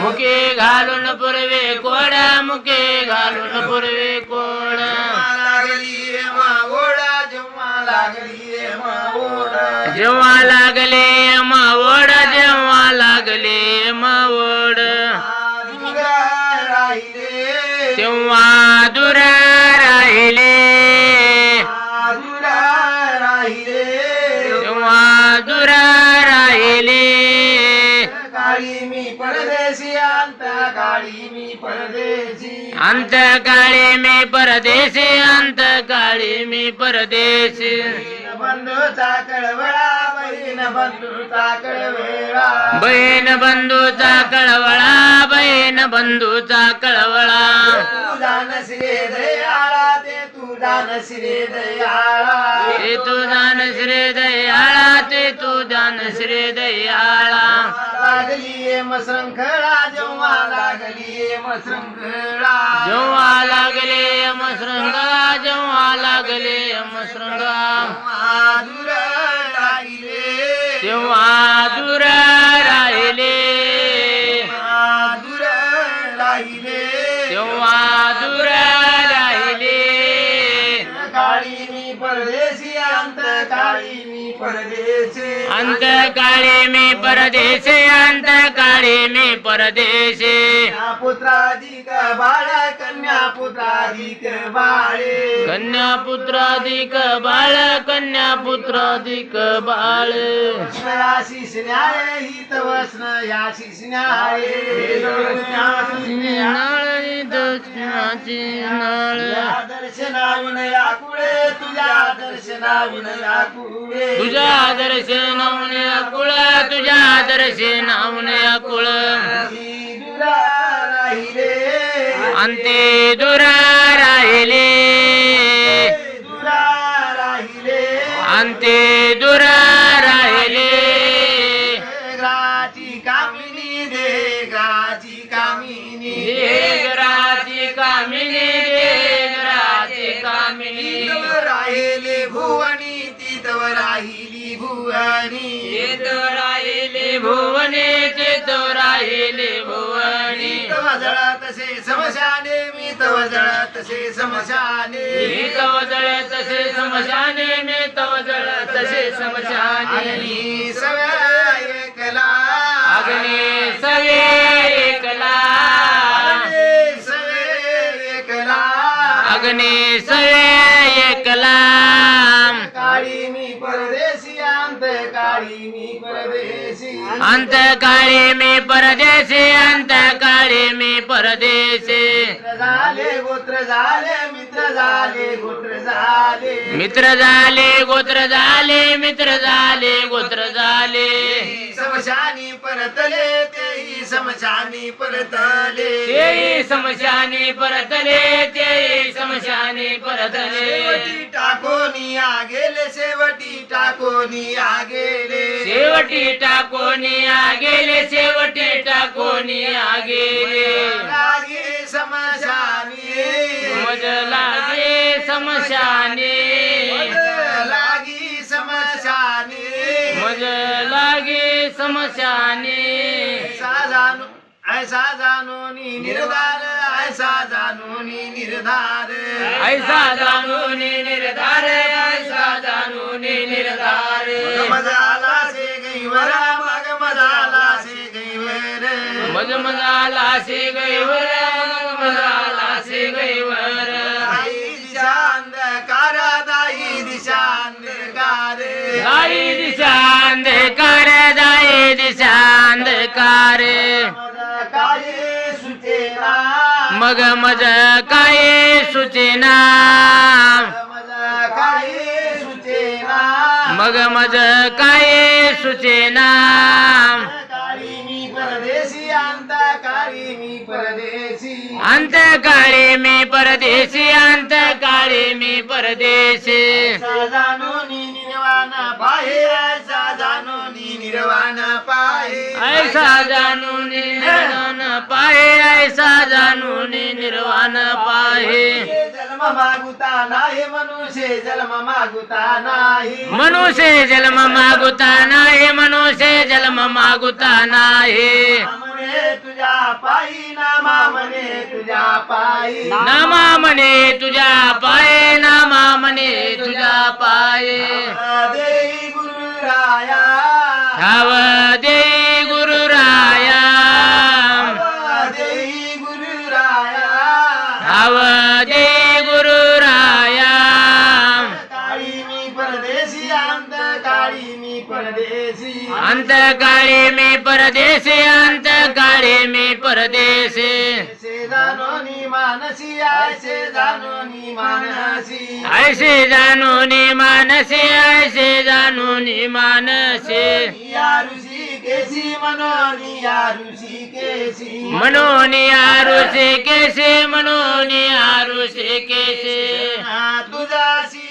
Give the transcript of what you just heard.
मुके घालून पूर्वे कोड मुके घालून पूर्वे कोड. जेव्हा लागली मावोडा जेव्हा लागली मावोडा जेव्हा अंत काळी मी परदेशी अंत काळी मी परदेशी. बंधूचा कळवळा बहीण बंधूचा कळवेळा. बहीण बंधूचा कळवळा बहीण बंधूचा कळवळा. नसरे दयाळा ते तुझा नसरे दयाळा. ते तू जाण श्री दयाळा ते तू जाण श्री दयाळा. लागली मसरंखळा जेव्हा लागली मसरंखळा जेव्हा लागले मसरंगा जेव्हा लागले मसरंगा माधुर लागले तेव्हा अंत काळी मी परदेशे अंत काळी मी परदेशे. कन्या पुत्राधिक बाळ कन्या पुत्राधिक बाळे. कन्या पुत्राधिक बाळ कन्या पुत्राधिक बाळ. आशिष न्याय हित वसन याशिष न्याय. नाळ दक्षिणाची नाळ तुझ्या दर्शना विनया कुळे तुझ्या दर्शना विनया कुळे तुझ्या दर्शनावने अकुळ तुझ्या दुरा राहिले. अंते दूर राहिले. दुरा राहिले. अंते दूर राहिले. ग्राची कामिनी दे ग्राची कामिनी तव जळतसे समशाने मी तव जळतसे समशाने. मी तव जळ तसे समशाने मी तव जळ तसे समशाने. अग्नी सवय ऐकला अग्ने सवे एकला. अग्नी सवय ऐकला अग्ने सवे एकला. अंत काळी मी परदेशी. अंत काळी मी परदेशी अंत काळी मी परदेशी. मित्र झाले गोत्र झाले मित्र झाले गोत्र झाले. मित्र झाले गोत्र झाले मित्र झाले गोत्र झाले. समशानी परतले. समशानी परतले तेही समशाने परतले तेही समशाने परतले शेवटी टाकोनी आ गेले शेवटी टाकोनी आ गेले शेवटी टाकोनी आ गेले शेवटी टाकोनी आ गेले लागे समशानी. मज लागे समशाने. लागी समशानी. मज लागे समशाने. ऐसा जाणूनी निर्धार ऐसा जाणूनी निर्धार। ऐसा जाणून निर्धार ऐसा जाणून निर्धार। मजाला से गई वरा मग मजाला से गई वर। मज मजाला से गईवर मग मजाला से गईवर आई दिशा अंधकार दाई दिशा अंधकार। दाई दिशा अंधकार। मग मज काय सुचेना मज काय सुचेना मग मज काय सुचेना काळी मी परदेशी अंत काळी मी परदेशी. अंत काळी मी परदेशी ऐसा जाणूनी निर्वाण पाहे. ऐसा जाणूनी निर्वाण पाहे. जन्म मागुता नाही मनुष्य जन्म मागुता नाही. मनुष्य जन्म मागुता नाही मनुष्य जन्म मागुता नाही. तुझ्या पायी नामा म्हणे तुझ्या पायी. नामा म्हणे तुझ्या पाये नामा म्हणे तुझ्या पाये. देई गुरुराया. ठाव अंत काळी मी परदेशी अंत काळी मी परदेशी ऐसे जाणोनी मानसी ऐसे जाणोनी मानसी ऐसे जाणून मानसे ऐसे जाणून मानसे या ऋषी केसी मनोनी या ऋषी केसी म्हणून आरुषे केसे म्हणून आरुषे केसे तुझाशी